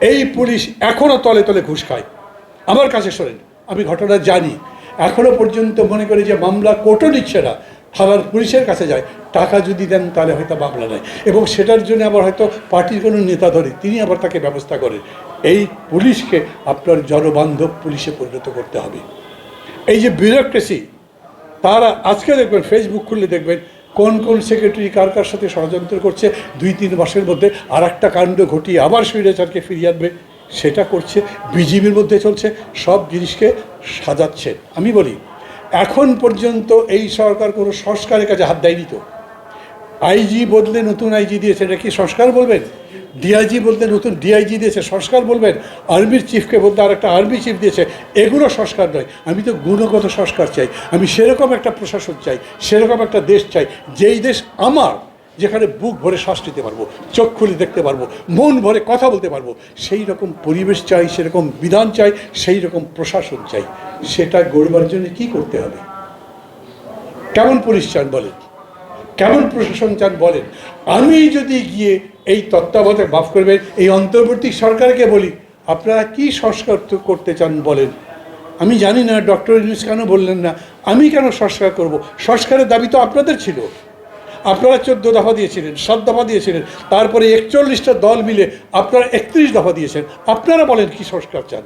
এই পুলিশ এখনও তলে তলে ঘুষ খায়। আমার কাছে শোনেন, আমি ঘটনা জানি। এখনও পর্যন্ত মনে করি যে মামলা কোর্টও নিচ্ছে না। থানার পুলিশের কাছে যায়, টাকা যদি দেন তাহলে হয়তো মামলা নেয়। এবং সেটার জন্য আবার হয়তো পার্টির কোনো নেতা ধরে, তিনি আবার তাকে ব্যবস্থা করেন। এই পুলিশকে আপনার জনবান্ধব পুলিশে পরিণত করতে হবে। এই যে বিউরোক্রেসি তারা আজকে দেখবেন ফেসবুক খুললে দেখবেন কোন কোন সেক্রেটারি কার কার সাথে ষড়যন্ত্র করছে, দুই তিন মাসের মধ্যে আর একটা কাণ্ড ঘটিয়ে আবার স্বৈরাচারকে ফিরিয়ে আনবে, সেটা করছে, বিজিবির মধ্যে চলছে, সব জিনিসকে সাজাচ্ছে। আমি বলি, এখন পর্যন্ত এই সরকার কোনো সংস্কারের কাছে হাত দেয়নি তো। আইজি বদলে নতুন আইজি দিয়েছে, এটা কি সংস্কার বলবেন? ডিআইজি বলতে নতুন ডিআইজি দিয়েছে, সংস্কার বলবেন? আর্মির চিফকে বলতে আর একটা আর্মি চিফ দিয়েছে, এগুলো সংস্কার নয়। আমি তো গুণগত সংস্কার চাই, আমি সেরকম একটা প্রশাসন চাই, সেরকম একটা দেশ চাই, যেই দেশ আমার, যেখানে বুক ভরে শ্বাস নিতে পারব, চোখ খুলে দেখতে পারব, মন ভরে কথা বলতে পারব, সেই রকম পরিবেশ চাই, সেরকম বিধান চাই, সেই রকম প্রশাসন চাই। সেটা গড়বার জন্য কি করতে হবে? কেমন পুলিশ চান বলেন? কেমন প্রশাসন চান বলেন? আমি যদি গিয়ে এই তত্ত্বাবধায়ক মাফ করবেন, এই অন্তর্বর্তী সরকারকে বলি, আপনারা কি সংস্কার করতে চান বলেন? আমি জানি না, ডক্টর ইউনুস কেন বললেন না, আমি কেন সংস্কার করব? সংস্কারের দাবি তো আপনাদের ছিল। আপনারা চোদ্দ দফা দিয়েছিলেন, সাত দফা দিয়েছিলেন, তারপরে একচল্লিশটা দল মিলে আপনারা একত্রিশ দফা দিয়েছেন। আপনারা বলেন কি সংস্কার চান?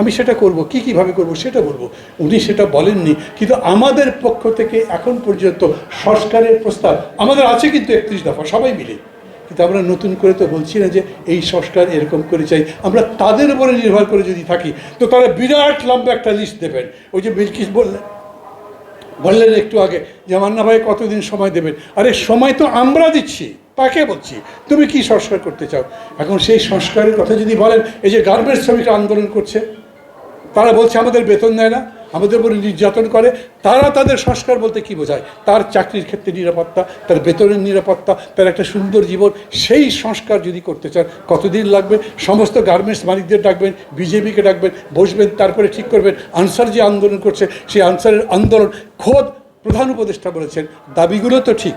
আমি সেটা করব, কি কীভাবে করব সেটা বলব। উনি সেটা বলেননি, কিন্তু আমাদের পক্ষ থেকে এখন পর্যন্ত সংস্কারের প্রস্তাব, আমাদের আছে কিন্তু একত্রিশ দফা, সবাই মিলে। কিন্তু আমরা নতুন করে তো বলছি না যে এই সংস্কার এরকম করে চাই। আমরা তাদের উপরে নির্ভর করে যদি থাকি, তো তারা বিরাট লম্বা একটা লিস্ট দেবেন। ওই যে বিলকিস বললেন বললেন একটু আগে যে, মান্না ভাই, কতদিন সময় দেবেন? আরে, সময় তো আমরা দিচ্ছি, তাকে বলছি। তুমি কি সংস্কার করতে চাও? এখন সেই সংস্কারের কথা যদি বলেন, এই যে গার্মেন্টস শ্রমিকরা আন্দোলন করছে, তারা বলছে, আমাদের বেতন দেয় না। আমাদের উপরে নির্যাতন করে, তারা তাদের সংস্কার বলতে কি বোঝায়? তার চাকরির ক্ষেত্রে নিরাপত্তা, তার বেতনের নিরাপত্তা, তার একটা সুন্দর জীবন, সেই সংস্কার যদি করতে চান, কতদিন লাগবে? সমস্ত গার্মেন্টস মালিকদের ডাকবেন, বিজেপিকে ডাকবেন, বসবেন, তারপরে ঠিক করবেন। আনসার যে আন্দোলন করছে, সেই আনসারের আন্দোলন খোদ প্রধান উপদেষ্টা বলেছেন। দাবিগুলো তো ঠিক।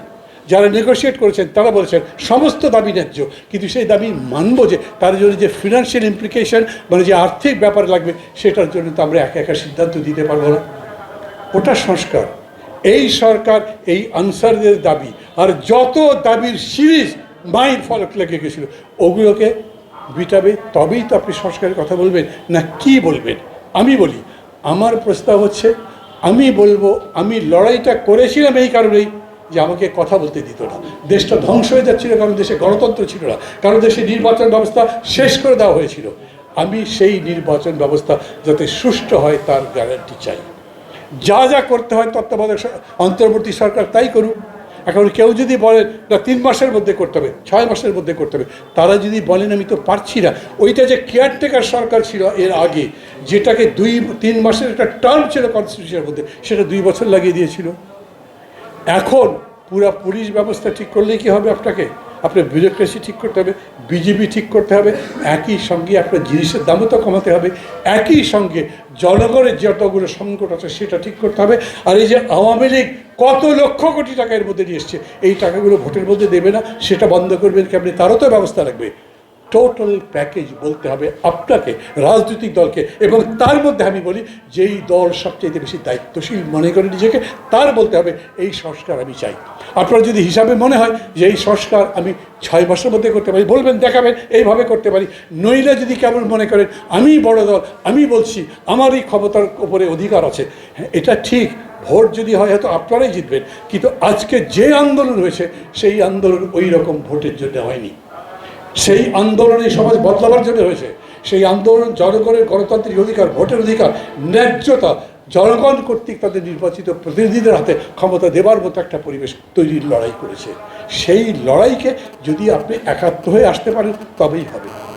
যারা নেগোশিয়েট করেছেন, তারা বলেছেন, সমস্ত দাবি ন্যায্য। কিন্তু সেই দাবি মানব যে, তার জন্য যে ফিনান্সিয়াল ইমপ্লিকেশন মানে যে আর্থিক ব্যাপার লাগবে, সেটার জন্য তো আমরা একা একা সিদ্ধান্ত দিতে পারব না। ওটা সংস্কার। এই সরকার, এই আনসারদের দাবি, আর যত দাবির সিরিজ মাইন ফলক লেগে গেছিল, ওগুলোকে বিটাবে তবেই তো আপনি সংস্কারের কথা বলবেন, না কি বলবেন? আমি বলি, আমার প্রস্তাব হচ্ছে, আমি বলব, আমি লড়াইটা করেছিলাম এই কারণেই যে আমাকে কথা বলতে দিত না। দেশটা ধ্বংস হয়ে যাচ্ছিল, কারণ দেশে গণতন্ত্র ছিল না। কারণ দেশে নির্বাচন ব্যবস্থা শেষ করে দেওয়া হয়েছিল। আমি সেই নির্বাচন ব্যবস্থা যাতে সুষ্ঠু হয়, তার গ্যারান্টি চাই। যা যা করতে হয় তত্ত্বাবধায়ক অন্তর্বর্তী সরকার তাই করুক। এখন কেউ যদি বলেন, না, তিন মাসের মধ্যে করতে হবে, ছয় মাসের মধ্যে করতে হবে। তারা যদি বলেন, আমি তো পারছি না। ওইটা যে কেয়ারটেকার সরকার ছিল এর আগে, যেটাকে দুই, তিন মাসের একটা টার্ম ছিল কনস্টিটিউশনের মধ্যে, সেটা দুই বছর লাগিয়ে দিয়েছিল। এখন পুরো পুলিশ ব্যবস্থা ঠিক করলেই কি হবে আপনাকে? আপনার বিউরোক্রেসি ঠিক করতে হবে বিজেপি ঠিক করতে হবে, একই সঙ্গে আপনার জিনিসের দামও তো কমাতে হবে, একই সঙ্গে জনগণের যতগুলো সংকট আছে সেটা ঠিক করতে হবে, আর এই যে আওয়ামী লীগ কত লক্ষ কোটি টাকা এর মধ্যে নিয়ে এসছে, এই টাকাগুলো ভোটের মধ্যে দেবে না, সেটা বন্ধ করবেন কেমনি? তারও তো ব্যবস্থা লাগবে। টোটাল প্যাকেজ বলতে হবে আপনাকে, রাজনৈতিক দলকে। এবং তার মধ্যে আমি বলি, যেই দল সবচেয়ে বেশি দায়িত্বশীল মনে করে নিজেকে, তার বলতে হবে, এই সংস্কার আমি চাই। আপনার যদি হিসাবে মনে হয় যে এই সংস্কার আমি ছয় মাসের মধ্যে করতে পারি, বলবেন, দেখাবেন, এইভাবে করতে পারি। নইলে যদি কেমন মনে করেন, আমি বড় দল, আমি বলছি, আমারই ক্ষমতার উপরে অধিকার আছে। হ্যাঁ এটা ঠিক, ভোট যদি হয়, হয়তো আপনারাই জিতবেন। কিন্তু আজকে যে আন্দোলন হয়েছে, সেই আন্দোলন ওই রকম ভোটের জন্য হয়নি। সেই আন্দোলনে সমাজ বদলাবার জন্য হয়েছে। সেই আন্দোলন জনগণের গণতান্ত্রিক অধিকার, ভোটের অধিকার, ন্যায্যতা জনগণ কর্তৃক তাদের নির্বাচিত প্রতিনিধিদের হাতে ক্ষমতা দেবার মতো একটা পরিবেশ তৈরির লড়াই করেছে। সেই লড়াইকে যদি আপনি একাত্ম হয়ে আসতে পারেন, তবেই হবে।